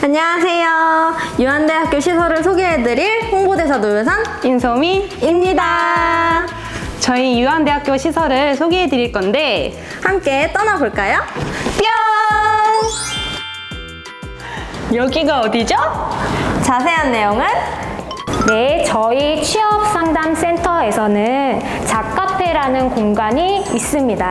안녕하세요. 유한대학교 시설을 소개해드릴 홍보대사 노유상 인소민입니다. 저희 유한대학교 시설을 소개해 드릴 건데 함께 떠나볼까요? 뿅! 여기가 어디죠? 자세한 내용은 네, 저희 취업 상담 센터에서는 작 카페라는 공간이 있습니다.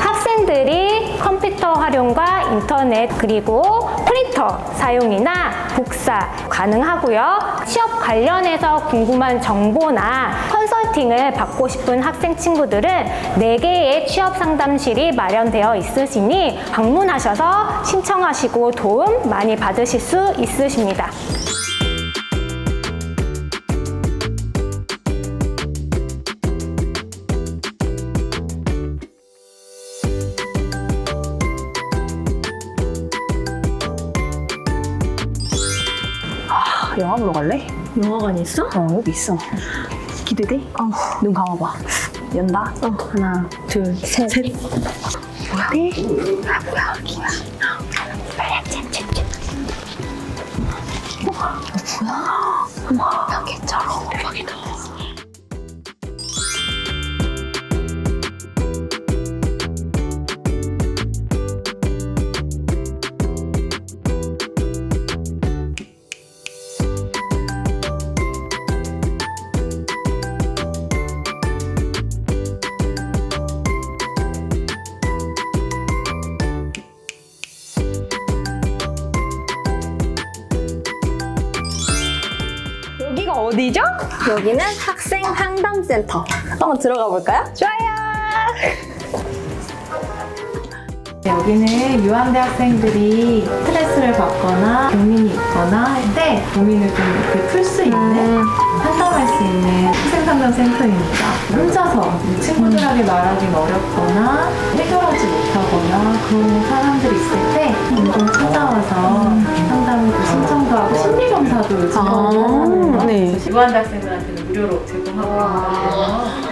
학생들이 컴퓨터 활용과 인터넷 그리고 프린터 사용이나 복사 가능하고요. 취업 관련해서 궁금한 정보나 컨설팅을 받고 싶은 학생 친구들은 4개의 취업 상담실이 마련되어 있으시니 방문하셔서 신청하시고 도움 많이 받으실 수 있으십니다. 영화 보러 갈래? 영화관 있어? 어 여기 있어. 기대돼? 어. 눈 감아봐. 연다. 하나, 둘, 셋. 셋. 뭐야? 네. 아 뭐야? 뭐야? 빨리 앉아. 어, 뭐야? 야 괜찮아. 대박이다. 어디죠? 여기는 학생 상담센터. 한번 들어가 볼까요? 좋아요. 네, 여기는 유한대 학생들이 스트레스를 받거나 고민이 있거나 할 때 고민을 좀 이렇게 풀 수 있는 상담할 수 있는 학생 상담 센터입니다. 혼자서 친구들에게 말하기 어렵거나 해결하지 못하거나 그런 사람들이 있을 때 종종 찾아와서 상담을 신청도 하고 심리 검사도 요즘 하잖아요. 네. 그래서 유한대 학생들한테는 무료로 제공하고 있거든요.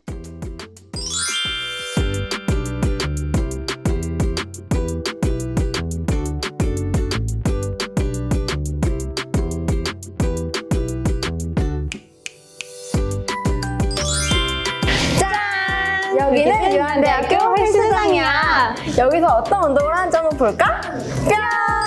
짠! 여기는 유한대학교 헬스장이야. 여기서 어떤 운동을 하는지 한번 볼까? 뿅!